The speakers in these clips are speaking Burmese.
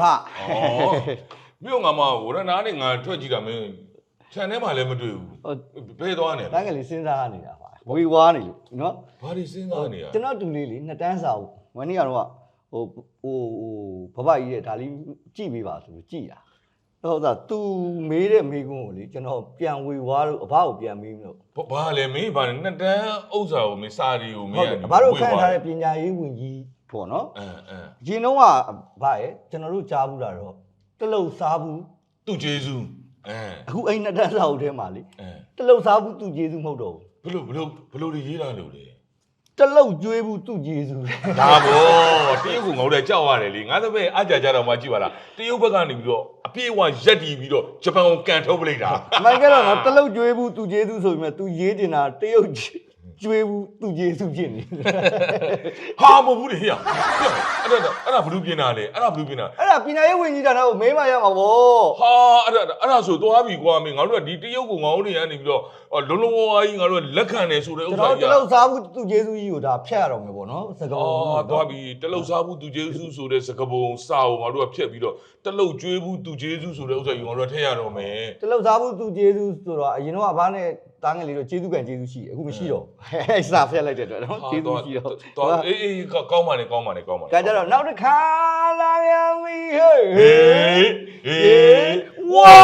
စီးတာကြီးဘာဩမြို့ငါမဝရနာနဲ့ငါထွက်ကြည့်တာမင်းခြံထဲမှာလည်းမတွေ့ဘူးဟုတ်ဘယ်သွားနေတလဲန်းကလေးစဉ်းစားနေတာပါဝေဝါနေလို့နော်ဘာတွေစဉ်းစားနေရကျွန်တော်တူလေးလေနှစ်တန်းစာအုပ်ဝင်းနေကတော့ဟိုဟိုဟိုဘဘကြီးရဲ့ဒါလေးကြည့်ပေးပါဆိုလို့ကြည့်တာဟုတ်သား तू မေးတဲ့မေးခွန်းကိုလေကျွန်တော်ပြန်ဝေဝါလို့အဘကိုပြန်မေးမလို့ဘာဘာလဲမင်းဘာလဲနှစ်တန်းဥစ္စာကိုမင်းစာရီကိုမဟုတ်င်းတယ်အဘတို့ခန့်ထားတဲ့ပညာရေးဝန်ကြီး ပေါ့နော်အင်းအင်းအရင်တော့ကဗါရဲ့ကျွန်တော်တို့ကြားဘူးတာတော့တလုတ်စားဘူးသူ့ဂျေစုအင်းအခုအဲ့နှစ်တန်းစာအုပ်ထဲမှာလေအင်းတလုတ်စားဘူးသူကျေးဇူးမဟုတ်တော့ဘူးဘလို့ဘလို့ဘလို့တွေရေးလာလို့လေတလုတ်ကျွေးဘူးသူကျေးဇူးပဲဒါဘောတရုတ်ကငေါတဲ့ကြောက်ရတယ်လေငါသပဲအကြကြတော့မှကြည့်ပါလားတရုတ်ဘက်ကနေပြီးတော့အပြေးအဝရက်တီပြီးတော့ဂျပန်ကိုကန်ထုတ်ပလိုက်တာ အမှန်ကတော့နော်တလုတ်ကျွေးဘူးသူကျေးဇူးဆိုပေမဲ့သူရေးတင်တာတရုတ် ကျွေးဘူးသူကျေးဇူးဖြစ်နေဟာမဟုတ်ဘူးလေဟေ့အဲ့ဒါအဲ့ဒါဘလူးပြင်တာလေအဲ့ဒါဘလူးပြင်တာအဲ့ဒါပညာရေးဝန်ကြီးဌာနကိုမေးမှရမှာဗောဟာအဲ့ဒါအဲ့ဒါဆိုသွားပြီကွာမင်းငါတို့ကဒီတရုတ်ကိုငေါတွေကနေပြီးတော့လုံလုံဝါးဝါးကြီးငါတို့ကလက်ခံတယ်ဆိုတဲ့ဥကျွစ္န်စာတော်ကြီးတလုတ်စားဘူးသူကျေးဇူးကြီးကိုဒါဖျက်ရတော့မယ်ဗောနော်စကားအော်သွားပြီတလုတ်စားဘူးသူဂျေစုဆိုတဲ့စကပုံစာကိုငါတို့ကဖြတ်ပြီးတော့တလုတ်ကျွေးဘူးသူဂျေစုဆိုတဲ့ဥစ္စာကြီးငါတို့ကထည့်ရတော့မယ်တလုတ်စားဘူးသူကျေးဇူးဆိုတော့အရင်တော့အဘနဲ့ တားငယ်လေးတော့ကျေးဇူးကံကျေးဇူးရှိတယ်အခုမရှိတော့အဲ့စာဖျက်လိုက်တဲ့အတွက်နော်ကျေးဇူးရှိတော့တော့အေးအေးကောင်းပါလေကောင်းပါလေကောင်းပါလေကကြတော့နောက်တစ်ခါလာပြန်ပြီဟေးဟေးဟေးဝါ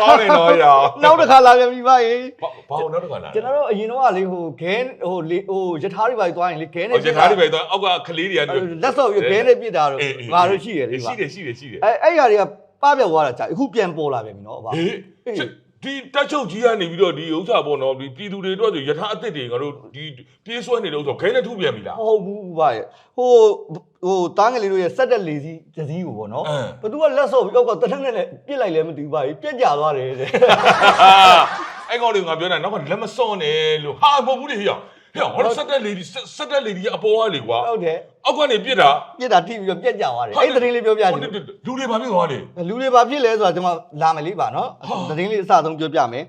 ကောင်းနေတော့ရနောက်တစ်ခါလာပြန်ပြီပါရေဘာဘာနောက်တစ်ခါလာကျွန်တော်တို့အရင်တော့ကလေဟိုခဲဟိုလေဟိုရထားတွေပါသွားရင်လေခဲနဲ့ဟိုရထားတွေပဲတော့အောက်ကကလေးတွေကနေလက်စော်ပြီးခဲနဲ့ပြစ်တာတော့ငါတို့ရှိရတယ်ရှိတယ်ရှိတယ်ရှိတယ်အဲအဲ့ဟာတွေကပပြောက်သွားတာကြာအခုပြန်ပေါ်လာပြန်ပြီနော်အဘဟေး ဒီတက်ချုပ်ကြီးကနေပြီးတော့ဒီဥစ္စာပေါ့နော်ဒီပြည်သူတွေအတွက်ဆိုရထားအစ်စ်တွေငါတို့ဒီပြေးဆွဲနေတဲ့ဥစ္စာခဲနဲ့ထုပြန်ပြီလားဟုတ်ဘူးပါရဲ့ဟိုဟိုတားငယ်လေးတို့ရဲ့စက်တက်လေစီးတစ်စီးကိုပေါ့နော်အင်းဘသူကလက်စော်ပြီးအောက်ကတထက်နဲ့လည်းပြစ်လိုက်လဲမသိဘူးပါကြီးပြက်ကြသွားတယ်တဲ့အဲ့ကောင်လေးငါပြောတာနောက်ကလက်မစော့နဲ့လို့ဟာမဟုတ်ဘူးလေဟေ့ ဟေ့ဟောဆက်တဲ့လေဒီဆက်တဲ့လေဒီအပေါ်ကလေကွာဟုတ်တယ်အောက်ကနေပြစ်တာပြစ်တာထိပြီးတော့ပြက်ကြသွားတယ်အဲ့ဒီသတင်းလေးပြောပြချင်လူတယ်တွေဘာဖြစ်သွားလဲလူတွေဘာဖြစ်လဲဆိုတာကျွန်တော်လာမယ်လေးပါနော်သတင်းလေးအစဆုံးပြောပြမယ်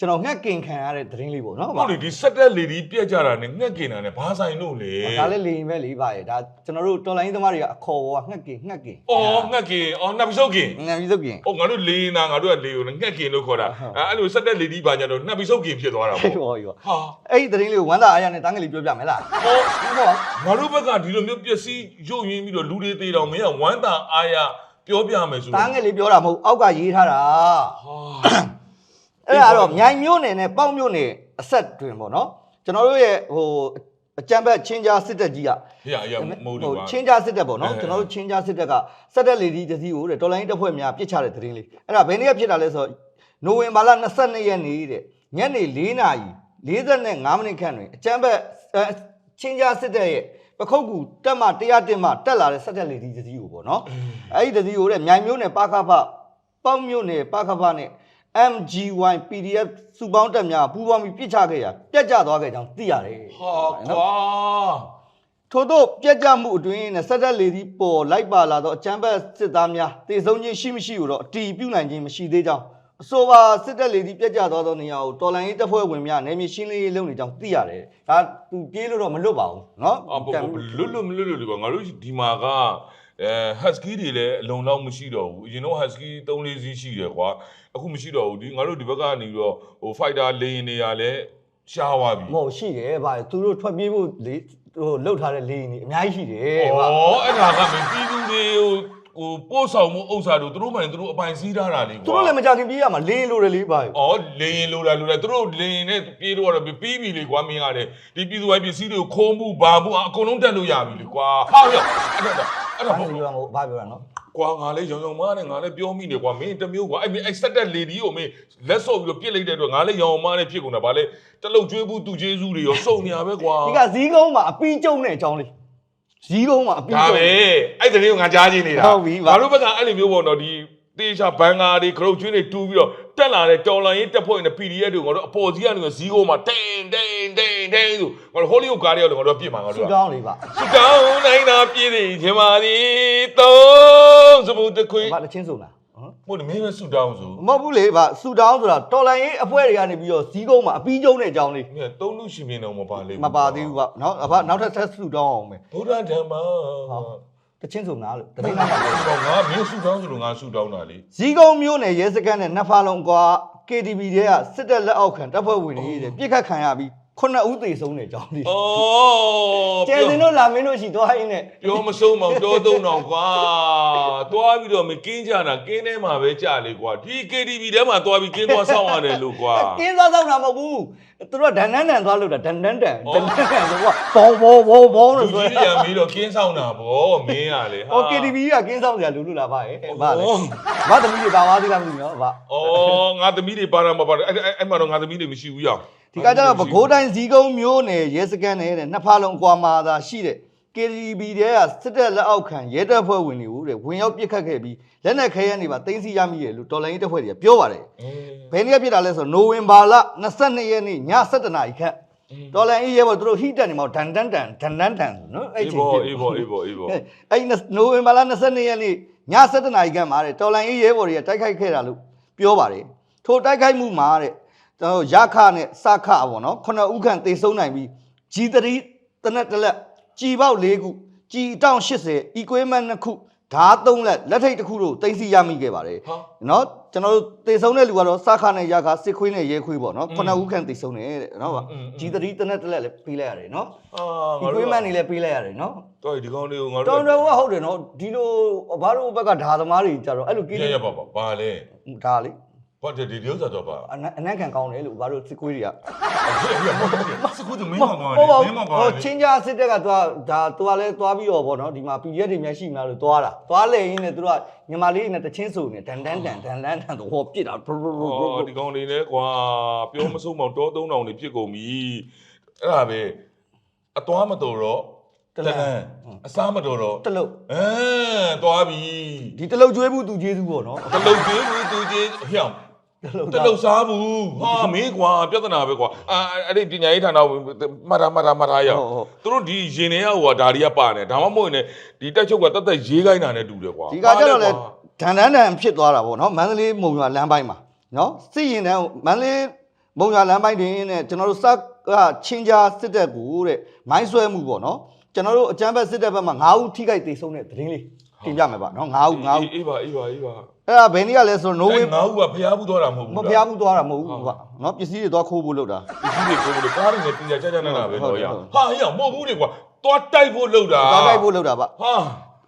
ကျွန်တော်ငှက်ကင်ခံရတဲ့သတင်းလေးပေါ့နော်ဟုတ်လေဒီဆက်တဲ့လေဒီပြက်ကြတာနဲ့ငှက်ကင်တာနဲ့ဘာဆိုင်လို့လဲဒါလည်းလေရင်ပဲလေးပါရဲ့ဒါကျွန်တော်တို့တော်လိုင်းသမားတွေကအခေါ်ပေါ်ကငှက်ကင်ငှက်ကင်အော်ငှက်ကင်အော်နှစ်ပစုတ်ကင်ငံပြီးစုပ်ကင်အော်ငါတို့လေနာငါတို့ကလေကိုငှက်ကင်လို့ခေါ်တာအဲ့လိုဆက်တဲ့လေဒီဘာညာတော့နှစ်ပစုတ်ကင်ဖြစ်သွားတာဟေးပေါ့ဟောရောဟာအဲ့ဒီသတင်းလေးကိုဝမ်းသာအားရနဲ့တန်းကလေးပြောပြမယ်လားဟောဟုတ်ပါငါတို့ဘက်ကဒီလိုမျိုးပျက်စီးရုပ်ရင်းပြီးတော့လူတွေသေးတော့မင်းကဝမ်းသာအားရပြောပြမယ်ဆိုတန်းကလေးပြောတာမဟုတ်အောက်ကရေးထားတာဟာ အဲ့ဒါကတော့မြိုင်မြို့နယ်နဲ့ပေါက်မြို့နယ်အဆက်တွင်ပေါ့နော်ကျွန်တော်တို့ရဲ့ဟိုအကြံဘက်ချင်းကြားစစ်တပ်ကြီးကဟေ့ရရမဟုတ်ဘူးကွာချင်းကြားစစ်တပ်ပေါ့နော်အဲကျွန်တော်တို့ချင်းကြားစစ်တပ်ကစက်တက်လေဒီတစည်းကိုတဲ့တော်လိုင်းတပ်ဖွဲ့များပြစ်ချတဲ့သတင်းလေးအဲ့ဒါဘယ်နေ့ကဖြစ်တာလဲဆိုတော့နိုဝင်ဘာလ22ရက်နေ့တဲ့ညနေ4နာရီ45မိနစ်ခန့်တွင်အကြံဘက်အဲချင်းကြားစစ်တပ်ရဲ့ပခုတ်ကူတက်မှ100တင်မှတက်လာတဲ့စက်တက်လေဒီတစည်းကိုပေါ့နော်အဲ့ဒီတစည်းကိုတဲ့မြိုင်မြို့နယ်ပါခဖပေါက်မြို့နယ်ပါခဖနဲ့ MGY PDF စုပေါင်းတက်များပူးပေါင်းပြီးပြစ်ချခဲ့ရာပြက်ကျသွားခဲ့ကြောင်းသိရတယ် ဟာကွာ ထို့သောပြက်ကြမှုအတွင်းနဲ့ဆက်တက်လေသည့်ပေါ်လိုက်ပါလာသောအကြမ်းဖက်စစ်သားများတည်ဆုံးခြင်းရှိမရှိကိုတော့အတီးပြုနိုင်ခြင်းမရှိသေးကြောင်းအဆိုပါစစ်တက်လေသည့်ပြက်ကြသွားသောနေရာကိုတော်လိုင်းရေးတပ်ဖွဲ့ဝင်များနယ်မြေရှင်းလင်းရေးလုပ်နေကြောင်းသိရတယ်။ဒါသူပြေးလို့တော့မလွတ်ပါဘူးเนาะ အဘလွတ်လွတ်မလွတ်လွတ်ဒီကွာငါတို့ဒီမှာက အဲ husky တွေလည်းအလုံးလောက်မရှိတော့ဘူးအရင်တော့ husky 3လေးစီးရှိတယ်ကွာအခုမရှိတော့ဘူးဒီငါတို့ဒီဘက်ကနေပြီးတော့ဟို fighter လေရင်တွေကလည်းရှားသွားပြီမဟုတ်ရှိတယ်ဗျာသူတို့ထွက်ပြေးဖို့လေဟိုလှုပ်ထားတဲ့လေရင်ကြီးအများကြီးရှိတယ်ဩဗျာအဲ့ဒါကမင်းပြည်သူတွေဟိုဟိုပို့ဆောင်မှုဥစ္စာတို့သူတို့မှန်သူတို့အပိုင်စီးထားတာလေကွာသူတို့လည်းမကြခင်ပြေးရမှာလေရင်လိုတယ်လေဗျာ။အော်လေရင်လိုတာလိုတာသူတို့လေရင်နဲ့ပြေးတော့တော့ပြီးပြီလေကွာမင်းရတယ်ဒီပြည်သူပိုင်းပစ္စည်းတွေကိုခိုးမှုဘာမှုအကုန်လုံးတက်လို့ရပြီလေကွာ။ဟာရောအဲ့ဒါ အဲ့ဒါဘာမဟုတ်ပြောရမလို့ဘာပြောရနော်ကွာငါလည်းရောင်ရောင်မားနဲ့ငါလည်းပြောမိနေကွာမင်းတစ်မျိုးကွာအဲ့အဲ့ဆက်တဲ့လေဒီကိုမင်းလက်ဆော့ပြီးတော့ပြစ်လိုက်တဲ့အတွက်ငါလည်းရောင်ရောင်မားနဲ့ဖြစ်ကုန်တာဗာလေတလုတ်ကျွေးဘူးသူကျေးဇူးတွေရောစုံနေရပဲကွာဒီကဇီးကုန်းမှာအပီးကျုံတဲ့အကြောင်းလေးဇီးကုန်းမှာအပီးဒါကျုံ ပဲအဲ့တည်းကိုငါကြားချင်းနေတာဟုတ်ပြီပါငါတို့ဘက်ကအဲ့လိုမျိုးပေါ့နော်ဒီတေချာဘန်ကာတွေခရုတ်ကျွေးတွေတူးပြီးတော့တက်လာတဲ့တော်လိုင်းရေးတက်ဖွဲ့နေတဲ့ PDF တွေကိုငါတို့အပေါ်စီကနေဇီးကိုမှာတိန်တိန်တိ န်တိန်ဆိုငါတို့ဟိုလီဝုဒ်ကားတွေရောက်တော့ငါတို့ပြစ်မှာငါဆူတို့ကတောင်းလေးပါစကောင်းနိုင်တာပြည့်နေခြင်းပါသည်သုံးစမှုတခွေဘာတချင်းစုံလားဟမ်ဟုတ်တယ်မင်းပဲဆူတောင်းဆိုမဟုတ်ဘူးလေဗျဆူတောင်းဆိုတာတော်လိုင်းရေးအဖွဲတွေကနေပြီးတော့ဇီးကုန်းမှာအပီးကျုံတဲ့အကြောင်းလေးမင်းသုံးလူရှင်မြင်တော့မပါလေမပါသေးဘူးဗျနော်အဘနောက်ထပ်ဆက်ဆူတောင်းအောင်မယ်ဗုဒ္ဓဓမ္မတချင်းဆိုငါလို့တပိန်းသားမှာတော့ငါမင်းဆူတောင်းဆိုလို့ငါဆူတောင်းတာလေဇီကုံမျိုးနယ်ရဲစခန်းနဲ့နှစ်ဖာလုံးကွာ KTV တွေကစစ်တပ်လက်အောက်ခံတပ်ဖွဲ့ဝင်တွေတဲ့ပြစ်ခတ်ခံရပြီး ခုနှစ်ဦးသေဆုံးတဲ့အကြောင်းလေးဩကျဲစင်တို့လာမင်းတို့ရှိသွားရင်းနဲ့ပြောမဆုံးမောင်တောသုံးတောင်ကွာသွားပြီးတော့မကင်းကြတာကင်းထဲမှာပဲကြာလေကွာဒီ KTV ထဲမှာသွားပြီးကင်းသွားဆောင်ရတယ်လို့ကွာကင်းစားဆောင်တာမဟုတ်ဘူးသူတို့ကဒန်ဒန်တန်သွားလို့တာဒန်ဒန်တန်ဒန်ဒန်တန်ဆိုတော့ဘောဘောဘောဘောလူလို့ဆိုကြီးတွေကမေးတော့ကင်းဆောင်တာဗောမင်းရလေဟော KTV ကကင်းဆောင်စရာလူလူလာပါရဲ့ဗာလေဩဗာသမီးတွေပါသွားသေးလားမသိဘူးနော်ဗာဩငါသမီးတွေပါတာမပါတာအဲ့အဲ့အဲ့မှာတော့ငါသမီးတွေမရှိဘူးရအောင် ဒီကကြတော့ပဲခူးတိုင်းဇီကုံမျိုးနယ်ရဲစခန်းနဲ့တဲ့နှစ်ဖာလုံးကွာမာသာရှိတဲ့ KTV တဲ့ကစစ်တပ်လက်အောက်ခံရဲတပ်ဖွဲ့ဝင်တွေကိုတဲ့ဝင်ရောက်ပစ်ခတ်ခဲ့ပြီးလက်နက်ခဲယမ်းတွေပါတင်းစီရမိတယ်လို့တော်လိုင်းတပ်ဖွဲ့တွေကပြောပါတယ်ဘယ်နေ့ကပြစ်တာလဲဆိုတော့နိုဝင်ဘာလ22ရက်နေ့ည7:00နာရီခန့်တော်လန်အေးရဲဘော်သူတို့ဟိတက်နေမှာဒန်ဒန်တန်ဒန်ဒန်တန်နော်အဲ့အေးချိန်ဘောဖြစ်အေးဘောအေးဘောအေးဘောအဲ့အဲ့နိုဝင်ဘာလ22ရက်နေ့ည7:00နာရီခန့်မှာတဲ့တော်လန်အေးရဲဘော်တွေကတိုက်ခိုက်ခဲ့တာလို့ပြောပါတယ်ထိုတိုက်ခိုက်မှုမှာတဲ့ ကျွန်တော်တို့ရခနဲ့စခပေါ့နော်ခုနှစ်ဦးခန့်တေဆုံးနိုင်ပြီးဂျီတရီတနက်တစ်လက်ကြည်ပေါက်၄ခုကြည်တောင်80 equipment နှစ်ခုဓာတ်၃လက်လက်ထိတ်တစ်ခုတို့တင်စီရမိခဲ့ပါတယ်ဟာနော်ကျွန်တော်တို့တေဆုံးတဲ့လူကတော့စခါနဲ့ရခစစ်ခွေးနဲ့ရဲခွေးပေါ့နော်ခုနှစ်ဦးခန့်တေဆုံးတယ်တဲ့နော်ဗျဂျီတရီတနက်တစ်လက်လည်းပေးလိုက်ရတယ်နော်အာဒီခွေးမန်နေလည်းပေးလိုက်ရတယ်နော်တော့ဒီကောင်းလေးကိုငါတို့တော်တော်ကဟုတ်တယ်နော်ဒီလိုဘာလို့ဘက်ကဓာသမားတွေကြတော့အဲ့လိုကိရလေရပါပါဘာလဲဒါလေ ဘာတဲ့ဒီဒီဥစ္စာတော့ပါအနအနက်ခံကောင်းတယ်လို့ဘာလို့စစ်ခွေးတွေကစကူတမင်းမကောင်းဟုတ်ပါမင်းမဘူးကောဟိုင်းချင်းကြစစ်တပ်ကသူကဒါသူကလည်းသွားပြီးတော့ဗောနော်ဒီမှာ PDF တွေများရှိမလားလို့သွားတာသွားလေရင်းနဲ့သူတို့ကညီမလေးနဲ့တချင်းစုံနေဒန်ဒန်ဒန်ဒန်ဒန်ဒန်တော့ဟောပြစ်တာဘရဘရဘရဘရ အော်ဒီကောင်းလေးလဲကွာပြောမဆုံးမောင်တော3000တောင်နေပြစ်ကုန်ပြီအဲ့ဒါပဲအသွားမတော်တော့တလန် အစားမတော်တော့တလုတ်အဲသွားပြီဒီတလုတ်ကျွေးဘူးသူကျေးဇူးပေါ့နော် တလုတ်ကြီးဘူးသူကြီးဟျောင်း တလုတ်တလုတ်စားဘူးဟာမင်းကွာပြဿနာပဲကွာအာအဲ့ဒီပညာရေးဌာနမှတ်တာမှတ်တာမှတ်တာရအောင်သူတို့ဒီရင်ထဲကဟိုဒါတွေကပါနေဒါမှမဟုတ်ရင်ဒီတက်ချုပ်ကတက်တက်ရေးခိုင်းတာနဲ့တူတယ်ကွာဒီကကြတော့လေဒန်ဒန်ဒန်ဖြစ်သွားတာပေါ့နော်မန္တလေးမုံရွာလမ်းပိုင်းမှာနော်စစ်ရင်တန်းမန္တလေးမုံရွာလမ်းပိုင်းတွင်နဲ့ကျွန်တော်တို့စကချင်းကြားစစ်တပ်ကိုတဲ့မိုင်းဆွဲမှုပေါ့နော်ကျွန်တော်တို့အကြမ်းဖက်စစ်တပ်ဘက်မှာ9ဦးထိခိုက်ဒေဆုံးတဲ့သတင်းလေး တင်ပြမယ်ပါနော်9ဦး9ဦးအေးပါအေးပါအေးပါအဲ့ဒါဘယ်နည်းကလဲဆိုတော့နိုဝင်ငါ့ဦးကဖျားဘူးသွားတာမဟုတ်ဘူးမဖျားဘူးသွားတာမဟုတ်ဘူးကွာနော်ပစ္စည်းတွေသွားခိုးဖို့လုပ်တာဒီကြီးတွေကိုလို့ကားတွေနဲ့တင်ကြကြကြနာနာပဲဟုတ်တော့တယ်ရဟုတ်တယ်ဟာဟေ့မဟုတ်ဘူးလေကွာသွားတိုက်ဖို့လုပ်တာသွားတိုက်ဖို့လုပ်တာပါဟာ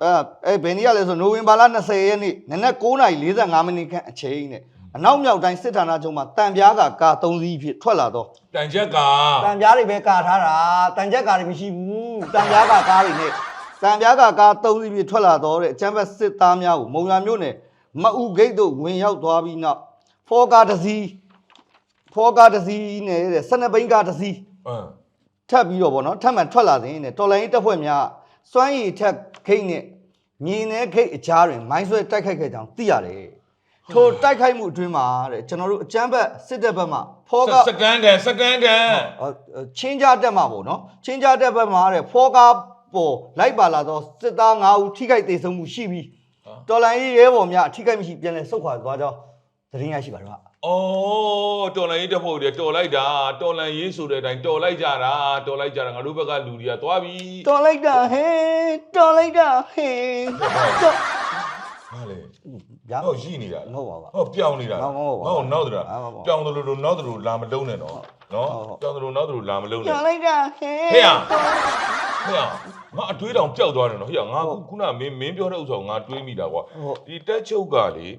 အဲ့အဲ့ဘယ်နည်းကလဲဆိုနိုဝင်ဘာလ20ရက်နေ့နနက်9:45မိနစ်ခန့်အချိန်နဲ့အနောက်မြောက်တိုင်းစစ်ဌာနချုပ်မှာတံပြားကကာ3စီးဖြစ်ထွက်လာတော့တန်ချက်ကတံပြားတွေပဲကာထားတာတံချက်ကာတွေမရှိဘူးတံပြားကကားတွေနဲ့ တံပြားကကာ3စီးဖြစ်ထွက်လာတော့တဲ့အချမ်းဘက်စစ်သားများကိုမုံရွာမြို့နယ်မအူဂိတ်တို့ဝင်ရောက်သွားပြီးနောက်ဖောကာတစ်စီးဖောကာတစ်စီးနဲ့တဲ့12ဘိန်းကာတစ်စီးအင်းထပ်ပြီးတော့ဗောနော်ထပ်မှန်ထွက်လာတဲ့နဲ့တော်လိုင်းတပ်ဖွဲ့များစွမ်းရည်ထက်ခိတ်နဲ့မြင်းနဲ့ခိတ်အကြားတွင်မိုင်းဆွဲတိုက်ခိုက်ခဲ့ကြောင်းသိရတယ်။ထိုတိုက်ခိုက်မှုအတွင်းမှာတဲ့ကျွန်တော်တို့အကြမ်းဖက်စစ်တပ်ဘက်မှဖောကစကန်ကန်စကန်ကန်အော်ချင်းကြတက်မှာပေါ့နော်ချင်းကြတက်ဘက်မှာတဲ့ဖောကာ ပေါ်လိုက်ပါလာတော့စစ်သား9ဦးထိခိုက်ဒေဆုံးမှုရှိပြီးတော်လိုင်းရဲဘော်များအထိခိုက်မရှိပြန်လဲဆုတ်ခွာသွားကြောင်းသတင်းရရှိပါတော့အော်တော်လန်ရေးတက်ဖို့တွေတော်လိုက်တာတော်လန်ရေးဆိုတဲ့အတိုင်းတော်လိုက်ကြတာတော်လိုက်ကြတာငါတို့ဘက်ကလူတွေကသွားပြီတော်လိုက်တာဟဲ့တော်လိုက်တာဟဲ့တော်ဟာလေ ဗျာ ဟောရှိနေတာ မဟုတ်ပါဘူး ဟောပြောင်းနေတာ မဟုတ်ပါဘူး ဟောနောက်တရာ ဟုတ်ပါဘူး ပြောင်းတယ်လို့လို့နောက်တယ်လို့လာမလုံးနဲ့နော်နော် ဟုတ် ပြောင်းတယ်လို့နောက်တယ်လို့လာမလုံးနဲ့ တော်လိုက်တာဟဲ့ ဟေ့ရ ဟေ့ငါအတွေးတောင်ပျောက်သွားတယ်နော်ဟေ့ငါခုနမင်းမင်းပြောတဲ့ဥစ္စာကိုငါတွေးမိတာကွာ ဟုတ် ဒီတက်ချုပ်ကလေ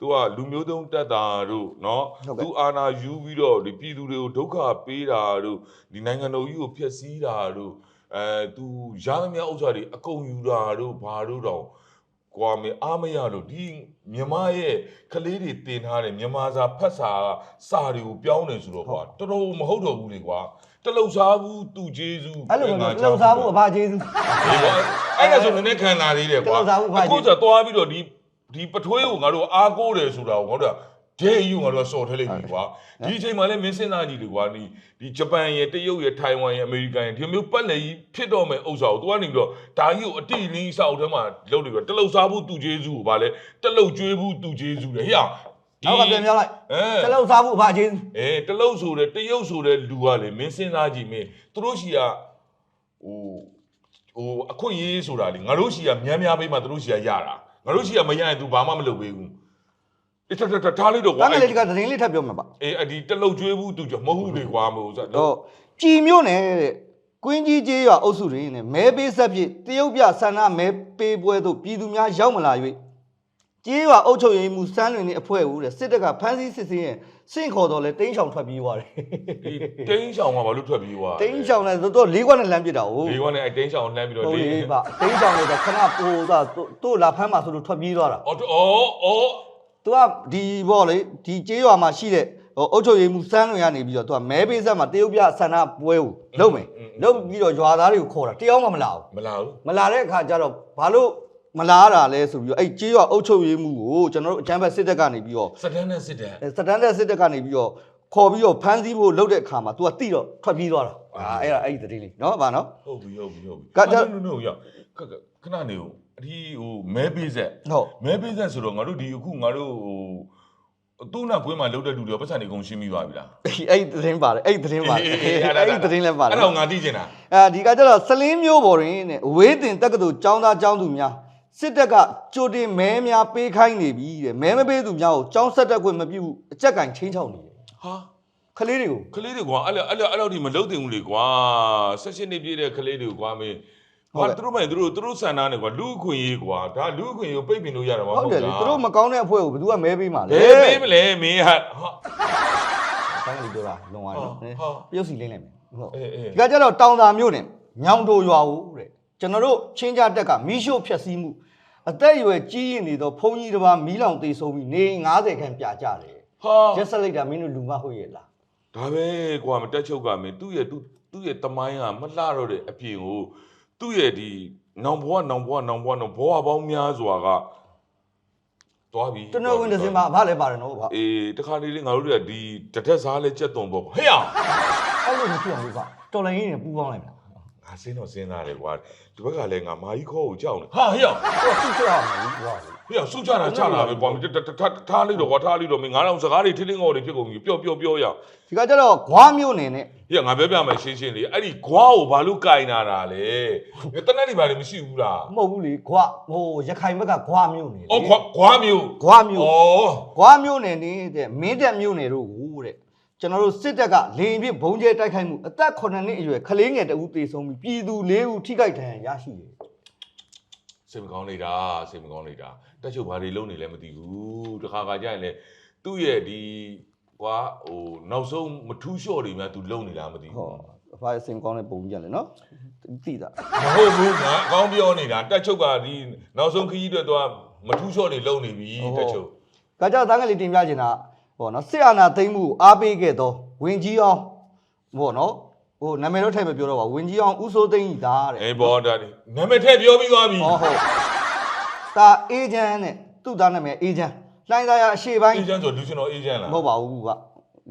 သူကလူမျိုးသုံးတက်တာတို့เนาะ ဟုတ်ကဲ့ သူအာနာယူပြီးတော့ဒီပြည်သူတွေကိုဒုက္ခပေးတာတို့ဒီနိုင်ငံတော်ကြီးကိုဖျက်ဆီးတာတို့အဲသူရသမျှဥစ္စာတွေအကုန်ယူတာတို့ဘာတို့တော့ ကွာမေအားမရလို့ဒီမြန်မာရဲ့ကလေးတွေတင်ထားတယ်မြန်မာစာဖတ်စာစာတွေကိုပြောင်းနေဆိုတော့ကွာတော်တော်မဟုတ်တော့ဘူးလေကွာတလုံစားဘူးသူကျေးဇူးအဲ့လိုမျိုးလှုပ်ရှားမှုအဖကျေးဇူးဒီကွာအဲ့ဒါဆိုနည်းနည်းခံလာသေးတယ်ကွာတော်စားဘူးဖိုက်ကြီးအခုကျသွားပြီးတော့ဒီဒီပထွေးကိုငါတို့အားကိုးတယ်ဆိုတာကိုငါတို့က ဒဲယူငါတို့ကစော်ထဲလိုက်ပြီကွာဒီအချိန်မှာလည်းမင်းစင်းသားကြီးတွေကွာဒီဒီဂျပန်ရဲ့တရုတ်ရဲ့ထိုင်ဝမ်ရဲ့အမေရိကန်ရဲ့ဒီမျိုးပတ်လည်ကြီးဖြစ်တော့မယ်ဥစ္စာကိုသူကနေပြီးတော့ဒါကြီးကိုအတိအလင်းစောက်ထဲမှာလုပ်နေပြီးတော့တလုတ်စားဘူးသူကျေးဇူးကိုဗာလဲတလုတ်ကျွေးဘူးသူကျေးဇူးလေဟေ့နောက်ကပြန်ပြောင်းလိုက်အဲတလုံးစားမှုအဖကျေးဇူးအဲတလုတ်ဆိုတဲ့တရုတ်ဆိုတဲ့လူကလေမင်းစင်းသားကြီးမင်းသူတို့ရှိကဟိုဟဟိုအခွင့်အရေးဆိုတာလေငါတို့ရှိကများများပေးမှသူတို့ရှိကရတာငါတို့ရှိကမရရင် तू ဘာမှမလုပ်ပေးဘူး အေးတတတထားလိုက်တော့။ကွာဒါနဲ့လေဒီကသတင်းလေးထပ်ပြောမှာပါအေးအဒီတလုတ်ကျွေးဘူး तू မဟုတ်ဘူးလေကွာမဟုတ်ဆို။တော့ကြည်မြို့နယ်တဲ့ကွင်းကြီးကျေးရွာအုပ်စုတွေနဲ့မဲပေးဆက်ဖြစ်တရုတ်ပြဆန္ဒမဲပေးပွဲသို့ပြည်သူများရောက်မလာ၍ကျေးရွာအုပ်ချုပ်ရေးမှူးစန်းလွင်နေအဖွဲ့ဦးတဲ့စစ်တပ်ကဖမ်းဆီးစစ်ဆေးရင်စင့်ခေါ်တော်လဲတင်းချောင်ထွက်ပြေးသွားတယ်ဒီတင်းချောင်ကဘာလို့ထွက်ပြေးသွား။တင်းချောင်လဲတော့တော့လေးခွက်နဲ့လမ်းပစ်တာဟုတ်ဒီကနေ့အတင်းချောင်လှမ်းပြီးတော့ဟုတ်လေပါတင်းချောင်လဲတော့ခဏပိုးသွားတို့လာဖမ်းမှာဆိုလို့ထွက်ပြေးသွားတာအော်အော်အော်။ သူကဒီပေါ့လေဒီကျေးရွာမှာရှိတဲ့ဟိုအုတ်ချုပ်ရည်မှုစမ်းလွင်ကနေပြီးတော့သူကမဲပေးဆက်မှာတရုတ်ပြဆန္ဒပွဲကိုလုပ်မယ်လုပ်ပြီးတော့ရွာသားတွေကိုခေါ်တာတယောက်မှမလာဘူးမလာဘူးမလာတဲ့အခါကျတော့ဘာလို့မလာတာလဲဆိုပြီးတော့အဲ့ကြေးရွာအုတ်ချုပ်ရေးမှုကိုကျွန်တော်တို့အချမ်းဘက်စစ်တပ်ကနေပြီးတော့စတန်နဲ့စစ်တပ်စတန်နဲ့စစ်တပ်ကနေပြီးတော့ခေါ်ပြီးတော့ဖမ်းဆီးဖို့လုပ်တဲ့အခါမှာ तू ကတိတော့ထွက်ပြေးသွားတာအာအဲ့ဒါအဲ့ဒီတတိလေးနော်ဗာနော်ဟုတ်ပြီဟုတ်ပြီဟုတ်ပြီကကျွန်တော်တို့တို့ရောက်ခဏနေဦး ဒီဟိုမဲပေးဆက်ဟုတ်မဲပေးဆက်ဆိုတော့ငါတို့ဒီအခုငါတို့ဟိုသူ့နာကွင်းမှာလှုပ်တဲ့လူတွေပတ်စံနေကုန်ရှင်းပြီးပါပြီလားအဲ့ဒီသတင်းပါတယ်အဲ့ဒီသတင်းပါတယ်အဲ့ဒီသတင်းလည်းပါတယ်အဲ့တော့ငါသိချင်တာအဲဒီကကျတော့စလင်းမျိုးပေါ်တွင်တဲ့ဝေးတင်တက္ကသိုလ်ကျောင်းသားကျောင်းသူများစစ်တပ်ကကြိုတင်မဲများပေးခိုင်းနေပြီတဲ့မဲမပေးသူများကိုကျောင်းဆက်တက်ခွင့်မပြုဘူးအကြက်ကင်ချင်းချောက်နေတယ်ဟာခလေးတွေကိုကလေးတွေကွာအဲ့လိုအဲ့လိုအဲ့လိုဒီမလှုပ်တင်ဘူးလေကွာဆက်ရှင်နေပြည့်တဲ့ကလေးတွေကွာမင်း ဟုတ်ဟာကဲ့သူတို့မှသူတို့သူတို့ဆန္ဒနဲ့ကွာလူအခွင့်ရေးကွာဒါလူအခွင့်ရေးကိုပိတ်ပင်လို့ရတာမဟုဟုတ်တ်တယ်ဘူးလေလားသူတို့မကောင်းတဲ့အဖွဲ့ကိုဘယ်သူကမဲပေးမှာလဲလေပေးမလဲမင်းဟာဟာတိုင်းလေးပြောတာလုံသွားတယ်နော်ဟုတ်ဟုတ်ပြုတ်စီလိမ့်လိုက်မယ်ဟုတ်အေးအေးဒီကကျတော့တောင်သာမြို့နယ်ညောင်တိုရွာဦးတဲ့ကျွန်တော်တို့ချင်းကြတက်ကမီးရှို့ဖျက်ဆီးမှုအသက်အရွယ်ကြီးရင်နေတော့ဘုံကြီးတစ်ပါးမီးလောင်သေးဆုံးပြီးနေ90ခန့်ပြကြတယ်ဟာရက်ဆက်လိုက်တာမင်းတို့လူမဟုတ်ရဲ့လားဒါပဲကွာမတက်ချုပ်ကမင်းသူ့ရဲ့သူ့သူ့ရဲ့တမိုင်းကမလှတော့တဲ့အပြင်ကို သူ့ရဲ့ဒီနောင်ဘွားနောင်ဘွားနောင်ဘွားနောင်ဘွားပေါင်းများစွာကသွားပြီကျွန်တော်ဝင်တဲ့စင်မှာဘာလဲပါတယ်နော်ဗျအေးတခါလေးလေးငါတို့တွေကဒီတတက်စားလဲကြက်သွန်ပေါ့ဟဲ့အောင်အဲ့လိုမဖြစ်အောင်လို့ဗျတော်လိုင်းကြီးနဲ့ပူပေါင်းလိုက်တာငါစင်းတော့စင်းသားတယ်ကွာဒီဘက်ကလည်းငါမာကြီးခေါ်ကိုကြောက်နေဟာဟဲ့အောင်တော့သူ့ချက်အောင်လို့ဗျ ဟဲ့အောင်စုချတာချတာပဲကွာထားလိုက်တော့ကွာထားလိုက်တော့မင်းငါတော့စကားတွေထင်းထင်းငေါ်တွေဖြစ်ကုန်ပြီပျော့ပျော့ပျော့ရအောင်ဒီကကျတော့ဂွားမြို့နယ်နဲ့ဟေ့ငါပြောပြမယ်ရှင်းရှင်းလေးအဲ့ဒီဂွားကိုဘာလို့ကင်နာတာလဲတနက်တွေဘာတွေမရှိဘူးလားမဟုတ်ဘူးလေဂွားဟိုရခိုင်ဘက်ကဂွားမြို့နယ်လေအော်ဂွားဂွားမျိုးဂွားမြို့ဩဂွားမြို့နယ်နေတဲ့မင်းတပ်မြို့နယ်တို့ကိုတဲ့ကျွန်တော်တို့စစ်တပ်ကလေရင်ပြစ်ဘုံကျဲတိုက်ခိုက်မှုအသက်9နှစ်အရွယ်ကလေးငယ်တဦးသေဆုံးပြီးပြည်သူ၄ဦးထိခိုက်ဒဏ်ရာရရှိတယ် စိတ်မကောင်းလိုက်တာစိတ်မကောင်းလိုက်တာတက်ချုပ်ဘာတွေလုပ်နေလဲမသိဘူးတခါခါကျရင်လေသူ့ရဲ့ဒီကွာဟိုနောက်ဆုံးမထူးလျှော့တွေများသူလုပ်နေတာမသိဟောဘူးအဖားစင်ကောင်းတဲ့ပုံကြီးကြလေနော်သိတာမဟုတ်ဘူးငါအကောင်းပြောနေတာတက်ချုပ်ကဒီနောက်ဆုံးခရီးတွေတော့မထူးလျှော့တွေလုပ်နေပြီတက်ချုပ်ကကြောက်သားငယ်လေးတင်ပြချင်တာဟောနော်စစ်အာဏာသိမ်းမှုကိုအားပေးခဲ့သောဝင်ကြီးအောင်ဟောနော် ဟိုနာမည်တော့ထည့်မပြောတော့ပါဘူးဝင်ကြီးအောင်ဦးစိုးသိန်းကြီးဒါတဲ့အေးဘောဒါနာမည်ထည့်ပြောပြီးသွားပြီဟောဟုတ်ဒါအေဂျင့်နဲ့သူ့သားနာမည်အေဂျင့်လှိုင်းသားရအရှိပိုင်းအေဂျင့်ဆိုလူရှင်တော်အေဂျင့်လားမဟုတ်ပါဘူးက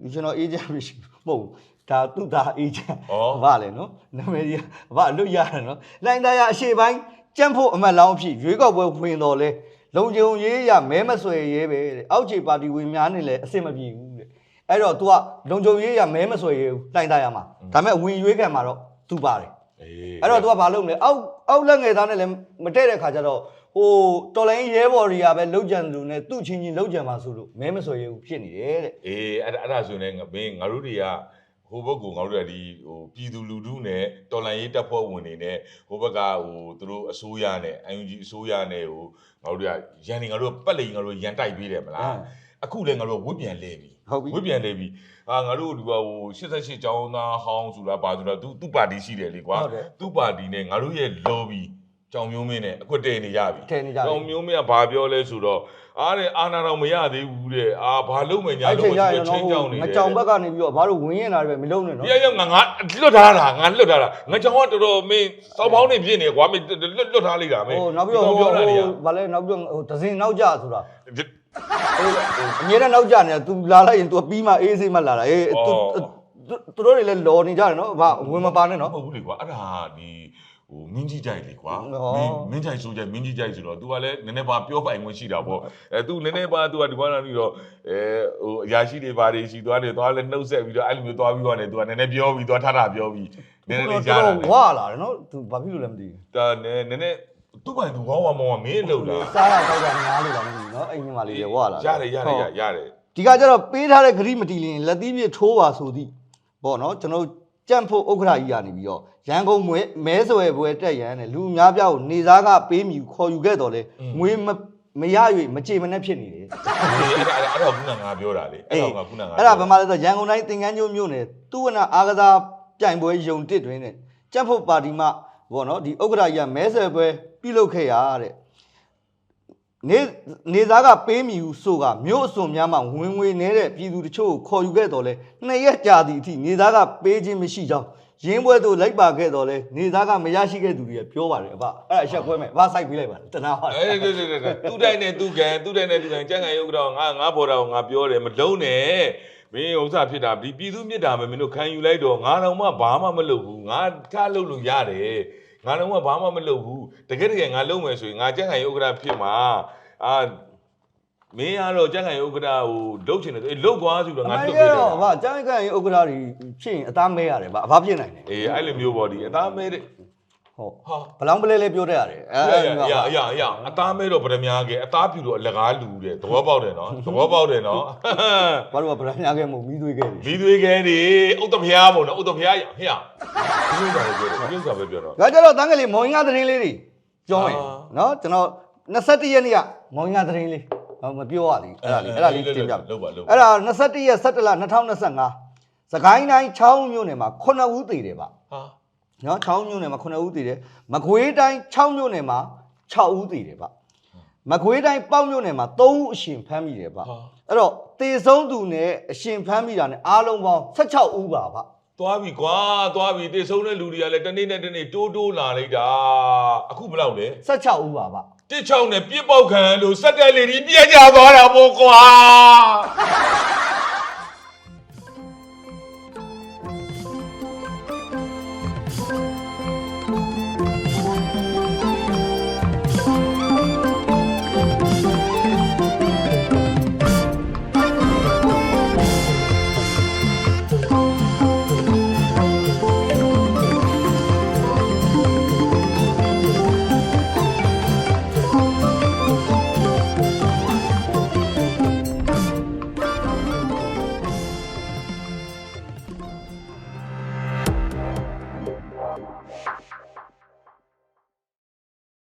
ဒီကျွန်တော်အေဂျင့်မရှိဘူးမဟုတ်ဘူးဒါသူ့သားအေဂျင့်ဩဘာလဲနော်နာမည်ကြီးဘာလွတ်ရတယ်နော်လှိုင်းသားရအရှိပိုင်းကြံ့ဖို့အမတ်လောင်းအဖြစ်ရွေးကောက်ပွဲဝင်တော်လဲလုံခြုံရေးရမဲမဆွဲရဲပဲတဲ့အောက်ခြေပါတီဝင်များနဲ့လည်းအဆင်မပြေဘူးတဲ့ အဲ့တော့ तू ကလုံခြုံရေးရမဲမဆွဲရဲဘူးလှိုင်းသားရမှာဒါပေမဲ့ဝင်ရွေးခံမှာတော့ तू ပါတယ် အေး အဲ့တော့ तू ကဘာလုပ်မလဲအောက်အောက်လက်ငယ်သားနဲ့လည်းမတည့်တဲ့ခါကျတော့ဟိုတော်လိုင်းရဲဘော်တွေကပဲလောက်ကြံလူနဲ့သူ့ချင်းချင်းလောက်ကြံပါဆိုလို့မဲမဆွဲရဘူးဖြစ်နေတယ်တဲ့ အေးအဲ့ဒါအဲ့ဒါဆိုရင်လည်းငါမင်းငါတို့တွေကဟိုဘက်ကငါတို့ကဒီဟိုပြည်သူလူထုနဲ့တော်လန်ရေးတပ်ဖွဲ့ဝင်တွေနဲ့ဟိုဘက်ကဟိုသူတို့အစိုးရနဲ့ UNG အစိုးရနဲ့ဟိုငါတို့တွေကရန်နေငါတို့ပတ်လိန်ငါတို့ရန်တိုက်ပေးတယ်မလားအခုလည်းငါတို့ဝစ်ပြန်လဲပြီ ဟုတ်ပြီဝစ်ပြန်လဲပြီဟာငါတို့ဒီကဟို88ကျောင်းသားဟောင်းဆိုတာဘာဆိုတာသူသူ့ပါတီရှိတယ်လေကွာဟုတ်တယ် သူ့ပါတီနဲ့ငါတို့ရဲ့ lobby ကြောင်မျိုးမင်းနဲ့အကွတ်တဲနေရပြီထဲနေကြတယ်ကြောင်မျိုးမင်းကဘာပြောလဲဆိုတော့အားတဲ့အာနာတော်မရသေးဘူးတဲ့အာဘာလုံးမယ်ညာအဲ့လုံးချိန်မယ်ရဆိုရင်တော့တော့ချင်းကြောင်နေငတယ် ကြောင်ဘက်ကနေပြီးတော့ဘာလို့ဝင်းရင်လာတယ်ပဲမလုံးနဲ့နော်ပြရငါငါလွတ်ထားတာငါလွတ်ထားတာငါကြောင်ကတော်တော်မင်းစောက်ပေါင်းနေပြည့်နေကွာမင်းလွတ်လွတ်ထားလိုက်တာမင်းဟိုနောက်ပြီးတော့ဒီဟိုကောင်ပြောတာတွေကဘာလဲနောက်ပြီးတော့ဟိုဒဇင်နောက်ကြဆိုတာဒီဟို အမြဲတမ်းနောက်ကြနေတာ तू လာလိုက်ရင် तू ပြီးမှအေးစိတ်မှလာတာအေး तू သူတို့တွေလည်းလော်နေကြတယ်နော်ဘာဝင်မပါနဲ့နော် မဟုတ်ဘူးလေကွာအဲ့ဒါဒီဟ ဟိုမင်းကြီးကြိုက်လေကွာ ဟော မင်းမင်းကြိုက်ဆိုကြိုက်မင်းကြီးကြိုက်ဆိုတော့ तू ကလည်းနည်းနည်းပါပြောပိုင်ခွင့်ရှိတာပေါ့အဲ तू နည်းနည်းပါ तू ကဒီမှာလာပြီးတော့အဲဟိုအရာရှိတွေဘာတွေရှိသွားတယ်သွားလဲနှုတ်ဆက်ပြီးတော့အဲ့လိုမျိုးသွားပြီးတော့ね तू ကနည်းနည်းပြောပြီးသွားထထပြောပြီးနည်းနည်းလေးကြားတာ တော့ လေ ဝါလာတယ်နော်သူဘာဖြစ်လို့လဲမသိဘူး ဒါနည်းနည်းနည်း သူ့ပိုင်သူဝါဝါမောင်မင်းလှုပ်လာစားရတော့ကများလို့လားမသိဘူးနော်အဲ့ညီမလေးတွေဝါလာရတယ်ရတယ်ရရတယ်ဒီကကျတော့ပေးထားတဲ့ဂရိမတီလင်လက်သီးပြထိုးပါဆိုသည်ပေါ့နော်ကျွန်တော်တို့ကြန့်ဖို့ဥက္ခရာကြီးကနေပြီးတော့ရန်ကုန်မဲမဲဆွယ်ပွဲတက်ရန်နဲ့လူအများပြားကိုနေစားကပေးမြူခေါ်ယူခဲ့တော်လဲငွေမမရ၍မကြေမနဲ့ဖြစ်နေတယ်အဲ့ဒါအဲ့ဒါခုနကငါပြောတာလေအဲ့ဒါကခုနကငါအဲ့ဒါဘာမှလဲဆိုတော့ရန်ကုန်တိုင်းသင်္ကန်းကျွန်းမြို့နယ်သူဝနာအားကစားပြိုင်ပွဲယုံတစ်တွင်နဲ့ကြက်ဖို့ပါတီမှ ဘောနော်ဒီဥက္ကရာကြီးကမဲဆယ်ပွဲပြုလုပ်ခဲ့ရတဲ့နေနေသားကပေးမြူဆိုကမြို့အစွန်များမှဝင်ငွေနေတဲ့ပြည်သူတချို့ကိုခေါ်ယူခဲ့တော်လဲနှစ်ရက်ကြာသည့်အထိနေသားကပေးခြင်းမရှိကြောင်းရင်းပွဲသို့လိုက်ပါခဲ့တော်လဲနေသားကမရရှိခဲ့သူတွေကပြောပါတယ်အဖအဲ့ဒါအချက်ခွဲမယ်အဖစိုက်ပြီးလိုက်ပါတနာပါအဲ့ဒါဒါဒါသူ့တိုင်းနဲ့သူ့ကန်သူ့တိုင်းနဲ့သူ့ကန်ကြံ့ကန်ရုပ်တော့ငါငါပေါ်တာကိုငါပြောတယ်မလုံးနဲ့ မင်းဥစ္စာဖြစ်တာဒီပြည်သူမြစ်တာပဲမင်းတို့ခံယူလိုက်တော့ငါတော့မှဘာမှမလုပ်ဘူးငါထားလုပ်လို့ရတယ်ငါတော့မှဘာမှမလုပ်ဘူးတကယ်တကယ်ငါလုပ်မယ်ဆိုရင်ငါကြံ့ကန်ရုပ်ကဖြစ်မှာအာမင်းကတော့ကြံ့ကန်ရုပ်ကဟိုလုတ်ချင်တယ်အေးလုတ်သွားဆိုတော့အငါမှန်တွတ်တကပြယ်တယ်တော့အဖအကျိုင်းကန်ရင်ဥက္ကရာကြီးဖြစ်ရင်အသားမဲရတယ်ဗျအဖဖြစ်နိုင်တယ်အေးအဲ့လိုမျိုးပေါ့ဒီအသားမဲတဲ့ ဟုတ်ဟာဘလောင်းပလဲလဲပြောတတ်ရတယ်အဲရရရရရအသားမဲတော့ဗရမ ्या ကအသားပြူတော့အလကားလူတဲ့သဘောပေါက်တယ်နော်သဘောပေါက်တယ်နော်ဘာလို့ကဗရမ်းများခဲ့မို့မီးသွေးခဲ့တယ်မီးသွေးခဲနေဥတ္တဖျားပေါ့နော်ဥတ္တဖျားရဟဲ့ဒီလိုပါလေပြောတယ်ဒီလိုပဲပြောတော့ဒါကြတော့တန်းကလေးမောင်ငါသတင်းလေးတွေပြောမယ်အာနော်ကျွန်တော်21ရက်နေ့ကမောင်ငါသတင်းလေးဟောမပြောရသေးဘူးအဲ့ဒါလေးအဲ့ဒါလေးတင်ပြမယ်လောက်ပါလောက်ပါအဲ့ဒါ21ရက်17လ2025စကိုင်းတိုင်း6မြို့နယ်မှာ9ဦးသေတယ်ဗျဟာ နော်6မြို့နယ်မှာ9ဦးသေတယ်မကွေးတိုင်း6မြို့နယ်မှာ6ဦးသေတယ်ဗျမကွေးတိုင်းပေါ့မြို့နယ်မှာ3ဦးအရှင်ဖမ်းမိတယ်ဗျဟာအဲ့တော့သေဆုံးသူနဲ့အရှင်ဖမ်းမိတာနဲ့အားလုံးပေါင်း16ဦးပါဗျသွားပြီကွာသွားပြီတေဆုံးတဲ့လူတွေကလည်းတနေ့နဲ့တနေ့တိုးတိုးလာလိုက်တာအခုဘယ်လောက်လဲ16ဦးပါဗျတစ်ချောင်းနဲ့ပြစ်ပေါက်ခံလို့စက်တက်လေဒီပြက်ကြသွားတာပေါ့ကွာ